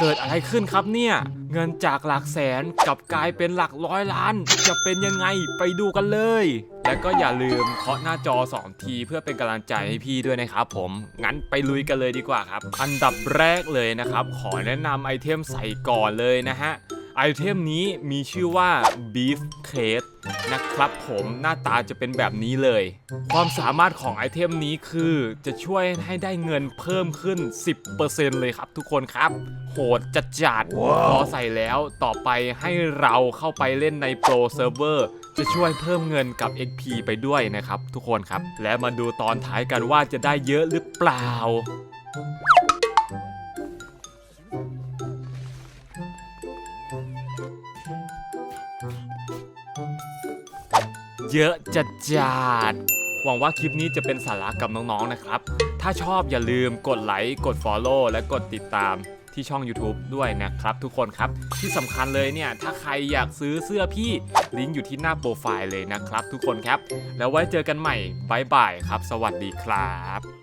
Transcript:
เกิดอะไรขึ้นครับเนี่ย เงินจากหลักแสนกับกลายเป็นหลักร้อยล้าน จะเป็นยังไงไปดูกันเลย และก็อย่าลืมเคาะหน้าจอ 2 ทีเพื่อเป็นกำลังใจให้พี่ด้วยนะครับผมงั้นไปลุยกันเลยดีกว่าครับ อันดับแรกเลยนะครับ ขอแนะนำไอเทมใส่ก่อนเลยนะฮะ ไอเทมนี้มีชื่อว่า Beef Crate นะครับผมหน้าตาจะเป็นแบบนี้เลย ความสามารถของไอเทมนี้คือจะช่วยให้ได้เงินเพิ่มขึ้น 10%เลยครับทุกคนครับ โหดจัดจัดพอใส่แล้วต่อไปให้เราเข้าไปเล่นใน Pro Server จะช่วยเพิ่มเงินกับ XP ไปด้วยนะครับ ทุกคนครับ และมาดูตอนท้ายกันว่าจะได้เยอะหรือเปล่า เยอะจัดจัดหวังว่าคลิปนี้จะเป็นสาระกับน้องๆนะครับ ถ้าชอบอย่าลืมกดไลค์กด Follow และกดติดตามที่ช่อง YouTube ด้วยนะครับ ทุกคนครับที่สำคัญเลยเนี่ย ถ้าใครอยากซื้อเสื้อพี่ลิงก์อยู่ที่หน้าโปรไฟล์เลยนะครับ ทุกคนครับ แล้วไว้เจอกันใหม่บายบายครับ สวัสดีครับ